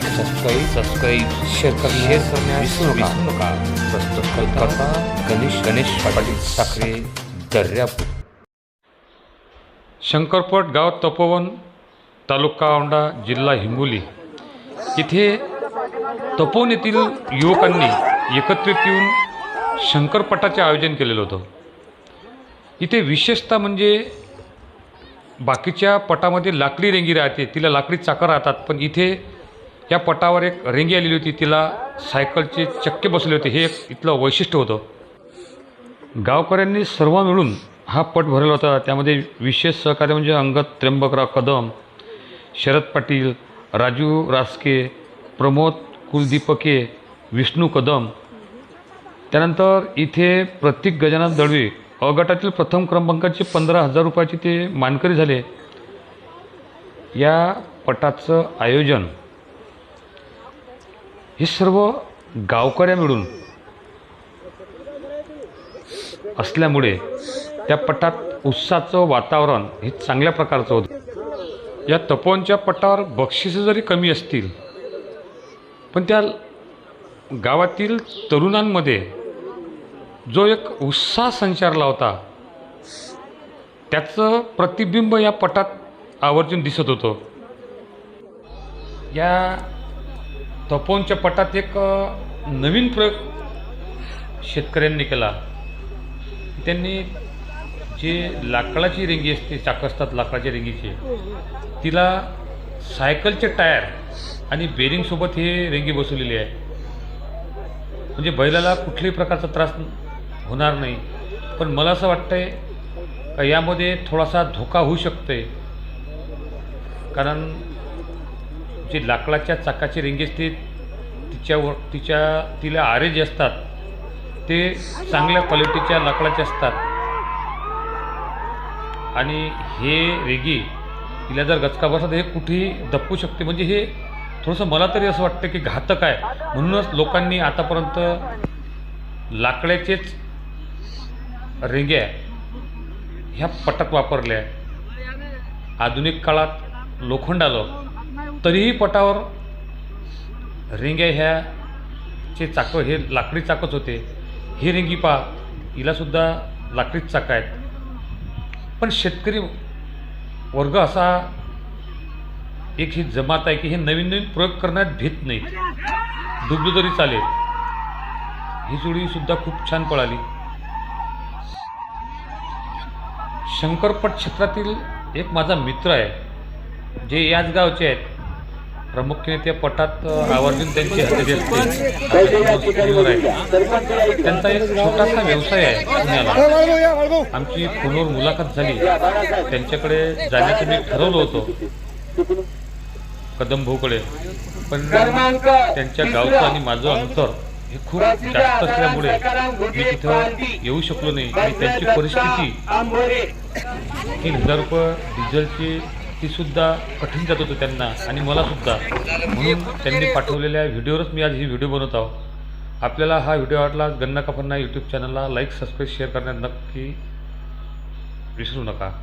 Subscribe subscribe share share करण्यास विसरू नका. नका. प्रस्तुत करता गणेश गणेश पाटील साखरे दर्यापूर. शंकरपट गाव तपोवन तालुका औंढा जिल्हा हिंगोली. इथे तपोवन येथील युवकांनी एकत्रित येऊन शंकरपटाचे आयोजन केलेलं होतं. इथे विशेषतः म्हणजे बाकीच्या पटामध्ये लाकडी रेंगी राहते तिला लाकडी चाकं राहतात पण इथे या पटावर एक रेंगी आलेली होती तिला सायकलचे चक्के बसले होते हे एक इथलं वैशिष्ट्य होतं. गावकऱ्यांनी सर्व मिळून हा पट भरला होता त्यामध्ये विशेष सहकार्य म्हणजे अंगद त्र्यंबकराव कदम शरद पाटील राजू रासके प्रमोद कुलदीपके विष्णू कदम. त्यानंतर इथे प्रतीक गजानन दळवी अ गटातील प्रथम क्रमांकाचे पंधरा हजार रुपयाचे ते मानकरी झाले. या पटाचं आयोजन हे सर्व गावकऱ्या मिळून असल्यामुळे त्या पटात उत्साहाचं वातावरण हे चांगल्या प्रकारचं होतं. या तपोवनच्या पटावर बक्षिसं जरी कमी असतील पण त्या गावातील तरुणांमध्ये जो एक उत्साह संचारला होता त्याचं प्रतिबिंब या पटात आवर्जून दिसत होतं. या तपोनच्या पटात एक नवीन प्रयोग शेतकऱ्यांनी केला. त्यांनी जे लाकडाची रेंगी असते चाक असतात लाकडाच्या रेंगीचे तिला सायकलचे टायर आणि बेरिंगसोबत हे रेंगी बसवलेली आहे. म्हणजे बैलाला कुठल्याही प्रकारचा त्रास होणार नाही. पण मला असं वाटतंय का यामध्ये थोडासा धोका होऊ शकते कारण जे लाकडाच्या चाकाची रेंगी असते तिच्यावर तिच्या तिला आरे जे असतात ते चांगल्या क्वालिटीच्या लाकडाचे असतात. आणि हे रेगी तिला जर गचका बसला तर हे कुठेही दपू शकते. म्हणजे हे थोडंसं मला तरी असं वाटतं की घातक आहे. म्हणूनच लोकांनी आतापर्यंत लाकडाचेच रिंग्या ह्या पटात वापरल्या. आधुनिक काळात लोखंड आलं तरीही पटावर रेंग्या ह्या चे चाकं हे लाकडी चाकच होते. ही रेंगी पा हिलासुद्धा लाकडीच चाकं आहेत. पण शेतकरी वर्ग असा एक ही जमात आहे की हे नवीन नवीन प्रयोग करण्यात भीत नाहीत. डुबलं तरी चालेल ही जोडीसुद्धा खूप छान पळाली. शंकरपट क्षेत्रातील एक माझा मित्र आहे जे याच गावचे आहेत. प्रामुख्याने त्या पटात आवर्जून त्यांची हजेरी असते. त्यांचा एक छोटासा व्यवसाय आहे पुण्याला. आमची फोनवर मुलाखत झाली. त्यांच्याकडे जाण्याचं मी ठरवलं होतं. कदम भाऊकडे पण त्यांच्या गावचं आणि माझं अंतर हे खूप जास्त असल्यामुळे मी तिथं येऊ शकलो नाही. आणि त्यांची परिस्थिती तीन हजार रुपये डिझेलची ती सुद्धा कठीण जात होतं त्यांना आणि मला सुद्धा. म्हणून त्यांनी पाठवलेल्या व्हिडिओवरच मी आज ही व्हिडिओ बनवत आहो. आपल्याला हा व्हिडिओ आवडला गन्ना कापन्ना यूट्यूब चॅनलला लाईक सबस्क्राईब शेअर करण्यात नक्की विसरू नका.